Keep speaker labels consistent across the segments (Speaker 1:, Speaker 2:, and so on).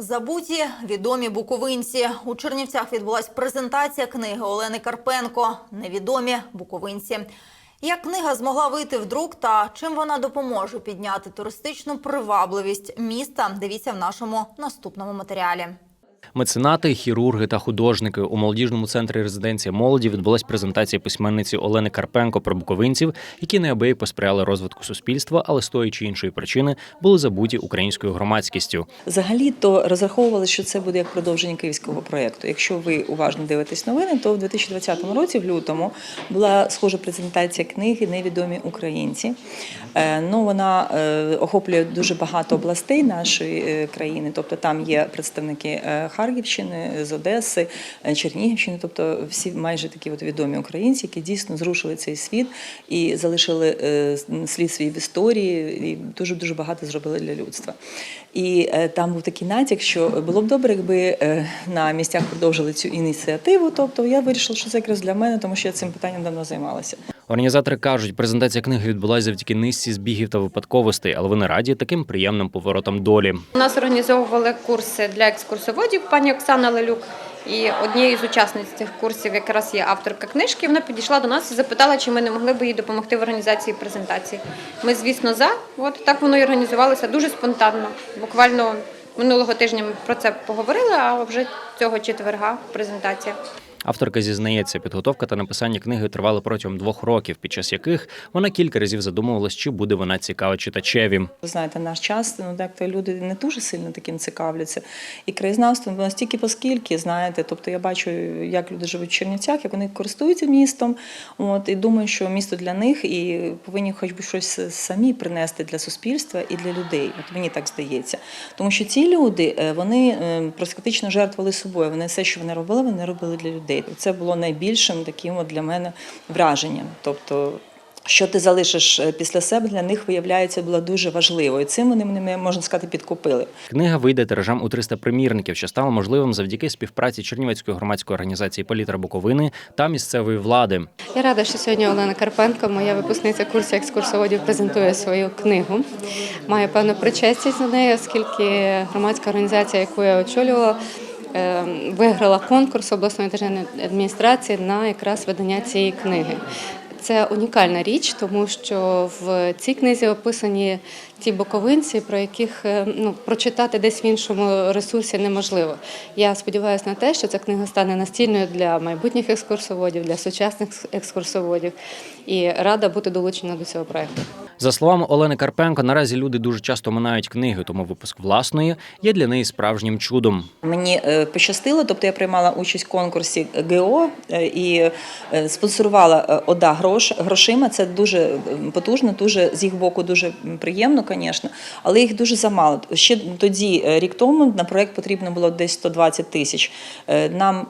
Speaker 1: Забуті відомі буковинці. У Чернівцях відбулася презентація книги Олени Карпенко Невідомі буковинці. Як книга змогла вийти в друк та чим вона допоможе підняти туристичну привабливість міста? Дивіться в нашому наступному матеріалі.
Speaker 2: Меценати, хірурги та художники у молодіжному центрі резиденція молоді відбулась презентація письменниці Олени Карпенко про буковинців, які неабияк посприяли розвитку суспільства, але з тої чи іншої причини були забуті українською громадськістю.
Speaker 3: Взагалі то розраховували, що це буде як продовження київського проєкту. Якщо ви уважно дивитесь новини, то в 2020 році, в лютому, була схожа презентація книги Невідомі українці. Е, Ну, вона е, охоплює дуже багато областей нашої е, країни. Тобто там є представники Харківщини, з Одеси, е, Чернігівщини, тобто всі майже такі от відомі українці, які дійсно зрушили цей світ і залишили е, слід свій в історії, і дуже дуже багато зробили для людства. І е, там був такий натяк, що було б добре, якби на місцях продовжили цю ініціативу. Тобто я вирішила, що це якраз для мене, тому що я цим питанням давно займалася.
Speaker 2: Організатори кажуть, презентація книги відбулася завдяки низці збігів та випадковостей, але вони раді таким приємним поворотам долі.
Speaker 4: У нас організовували курси для екскурсоводів пані Оксана Лелюк. І однією з учасниць цих курсів якраз є авторка книжки. Вона підійшла до нас і запитала, чи ми не могли б їй допомогти в організації презентації. Ми, звісно, за. От так воно і організувалося дуже спонтанно. Буквально минулого тижня ми про це поговорили, а вже цього четверга презентація.
Speaker 2: Авторка зізнається, підготовка та написання книги тривали протягом двох років, під час яких вона кілька разів задумувалась, чи буде вона цікава читачеві.
Speaker 3: Ви знаєте, наш час ну так то люди не дуже сильно таким цікавляться. І краєзнавством воно стільки поскільки, знаєте, тобто я бачу, як люди живуть в Чернівцях, як вони користуються містом. От і думаю, що місто для них і повинні хоч би щось самі принести для суспільства і для людей. От мені так здається. Тому що ці люди е, вони е, практично жертвували собою. Вони все, що вони робили, вони робили для людей. Це було найбільшим таким от для мене враженням. Тобто що ти залишиш е, після себе для них виявляється було дуже важливо. І цим вони мене можна сказати підкупили.
Speaker 2: Книга вийде тиражам у 300 примірників, що стало можливим завдяки співпраці Чернівецької громадської організації Палітра Буковини та місцевої влади.
Speaker 5: Я рада, що сьогодні Олена Карпенко, моя випускниця курсу екскурсоводів, презентує свою книгу. Маю певну причастість до неї, оскільки громадська організація, яку я очолювала, виграла конкурс обласної державної адміністрації на якраз видання цієї книги. Це унікальна річ, тому що в цій книзі описані ті боковинці, про яких е, ну, прочитати десь в іншому ресурсі неможливо. Я сподіваюся на те, що ця книга стане настільною для майбутніх екскурсоводів, для сучасних екскурсоводів, і рада бути долучена до цього проекту.
Speaker 2: За словами Олени Карпенко, наразі люди дуже часто минають книги, тому випуск власної є для неї справжнім чудом.
Speaker 3: Мені е, пощастило, тобто я приймала участь в конкурсі ГО е, і спонсорувала ОДА грош, грошима. Це дуже потужно, дуже з їх боку дуже приємно, звісно, але їх дуже замало. Ще тоді, е, рік тому, на проект потрібно було десь 120 тисяч. Е, Нам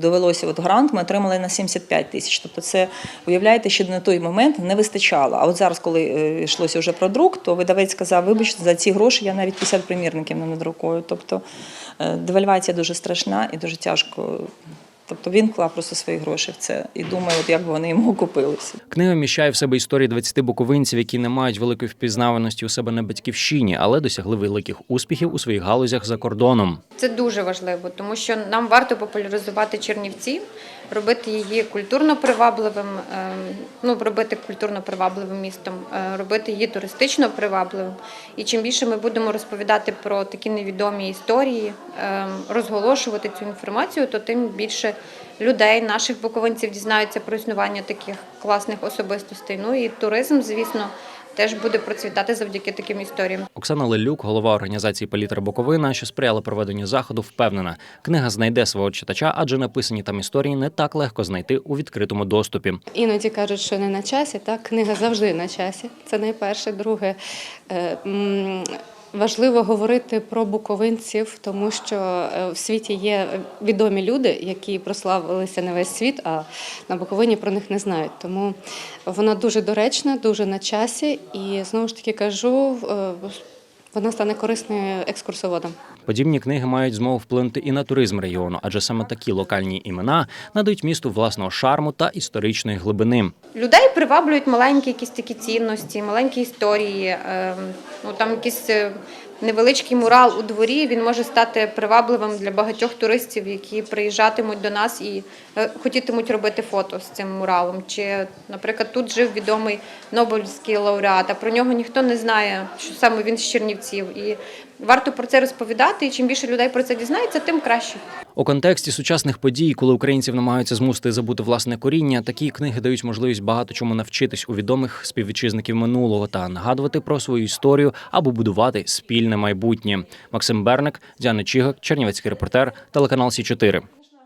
Speaker 3: довелося от грант, ми отримали на 75 тисяч. Тобто, це уявляєте, що на той момент не вистачало. А от зараз, коли е, йшлося вже про друк, то видавець сказав: вибачте, за ці гроші я навіть 50 примірників не надрукую. Тобто девальвація дуже страшна і дуже тяжко. Тобто він вклав просто свої гроші в це і думає, от як вони йому окупилися.
Speaker 2: Книга вміщає в себе історії 20 буковинців, які не мають великої впізнаваності у себе на батьківщині, але досягли великих успіхів у своїх галузях за кордоном.
Speaker 4: Це дуже важливо, тому що нам варто популяризувати Чернівці, робити її культурно привабливим, ем, ну робити культурно привабливим містом, е, робити її туристично привабливим. І чим більше ми будемо розповідати про такі невідомі історії, ем, розголошувати цю інформацію, то тим більше людей, наших буковинців, дізнаються про існування таких класних особистостей. Ну і туризм, звісно, теж буде процвітати завдяки таким історіям.
Speaker 2: Оксана Лелюк, голова організації Палітра Буковина, що сприяла проведенню заходу, впевнена, книга знайде свого читача, адже написані там історії не так легко знайти у відкритому доступі.
Speaker 5: Іноді кажуть, що не на часі. Так, книга завжди на часі. Це найперше. Друге, е, важливо говорити про буковинців, тому що е, в світі є відомі люди, які прославилися на весь світ, а на Буковині про них не знають. Тому вона дуже доречна, дуже на часі, і знову ж таки кажу. е, Вона стане корисною екскурсоводом.
Speaker 2: Подібні книги мають змогу вплинути і на туризм регіону, адже саме такі локальні імена надають місту власного шарму та історичної глибини.
Speaker 4: Людей приваблюють маленькі якісь такі цінності, маленькі історії, ем, ну там якісь е, невеличкий мурал у дворі він може стати привабливим для багатьох туристів, які приїжджатимуть до нас і е, хотітимуть робити фото з цим муралом. Чи, наприклад, тут жив відомий Нобелівський лауреат, а про нього ніхто не знає, що саме він з Чернівців. І варто про це розповідати. І чим більше людей про це дізнається, тим краще.
Speaker 2: У контексті сучасних подій, коли українців намагаються змусити забути власне коріння, такі книги дають можливість багато чому навчитись у відомих співвітчизників минулого та нагадувати про свою історію або будувати спільне майбутнє. Максим Берник, Діана Чігак, Чернівецький репортер, телеканал Сі 4